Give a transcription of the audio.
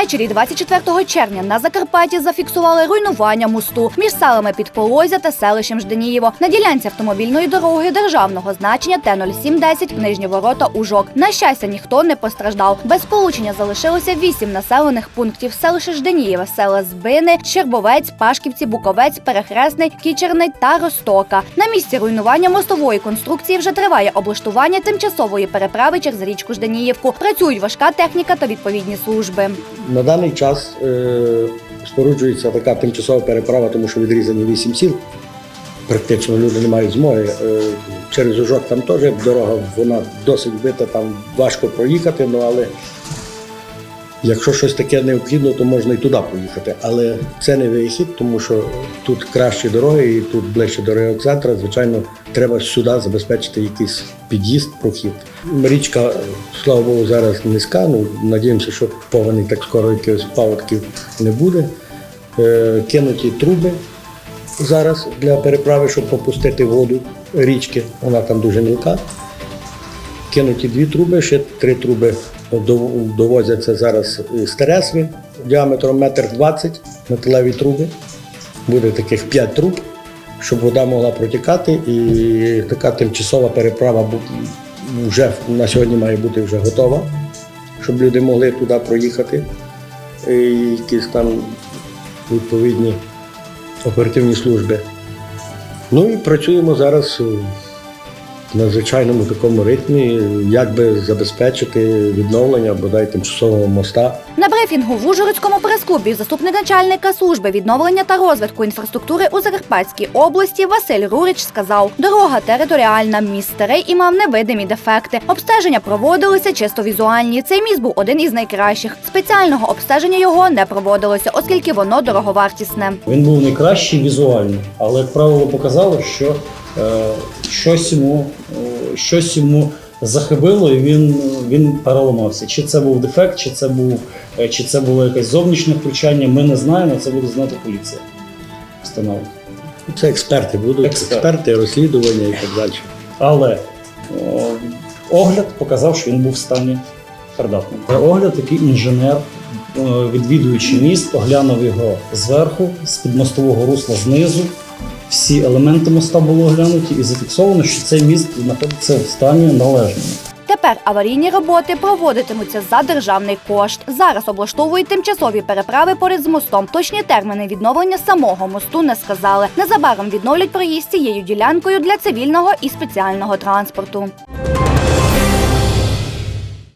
Ввечері 24 червня на Закарпатті зафіксували руйнування мосту між селами Підполозя та селищем Жданієво на ділянці автомобільної дороги державного значення Т-0710 Нижні Ворота Ужок. На щастя, ніхто не постраждав. Без получення залишилося вісім населених пунктів селище Жданієве, села Збини, Щербовець, Пашківці, Буковець, Перехресний, Кічерний та Ростока. На місці руйнування мостової конструкції вже триває облаштування тимчасової переправи через річку Жданіївку. Працюють важка техніка та відповідні служби. На даний час е, споруджується така тимчасова переправа, тому що відрізані вісім сіл. Практично люди не мають змоги. Е, через Ужок там теж дорога, вона досить бита, там важко проїхати, ну але якщо щось таке необхідно, то можна і туди поїхати. Але це не вихід, тому що тут кращі дороги і тут ближче до райцентру. Звичайно, треба сюди забезпечити якийсь під'їзд, прохід. Річка, слава Богу, зараз низька. Ну, надіємося, що пований так скоро якихось паводків не буде. Е, кинуті труби зараз для переправи, щоб попустити воду річки. Вона там дуже мілка. Кинуті дві труби, ще три труби довозяться зараз з діаметром метр двадцять металеві труби. Буде таких п'ять труб, щоб вода могла протікати. І така тимчасова переправа вже на сьогодні має бути вже готова, щоб люди могли туди проїхати. І якісь там відповідні оперативні служби. Ну і працюємо зараз в надзвичайному такому ритмі, як би забезпечити відновлення бодай тимчасового моста. На брифінгу в Ужгородському прес-клубі заступник начальника служби відновлення та розвитку інфраструктури у Закарпатській області Василь Рурич сказав: дорога територіальна, міст старий і мав невидимі дефекти. Обстеження проводилися чисто візуальні. Цей міст був один із найкращих. Спеціального обстеження його не проводилося, оскільки воно дороговартісне. Він був найкращий візуально, але як правило показало, що щось йому е, щось йому захибило, і він, він переламався. Чи це був дефект, чи це був е, чи це було якесь зовнішнє втручання, ми не знаємо. Це буде знати поліція. Встановити. Це експерти будуть, Експерти. експерти, розслідування і так далі. Але о, огляд показав, що він був в стані придатним. Огляд, який інженер, е, відвідуючи міст, оглянув його зверху, з підмостового русла знизу. Всі елементи моста були оглянуті і зафіксовано, що цей міст знаходиться в стані належному. Тепер аварійні роботи проводитимуться за державний кошт. Зараз облаштовують тимчасові переправи поряд з мостом. Точні терміни відновлення самого мосту не сказали. Незабаром відновлять проїзд цією ділянкою для цивільного і спеціального транспорту.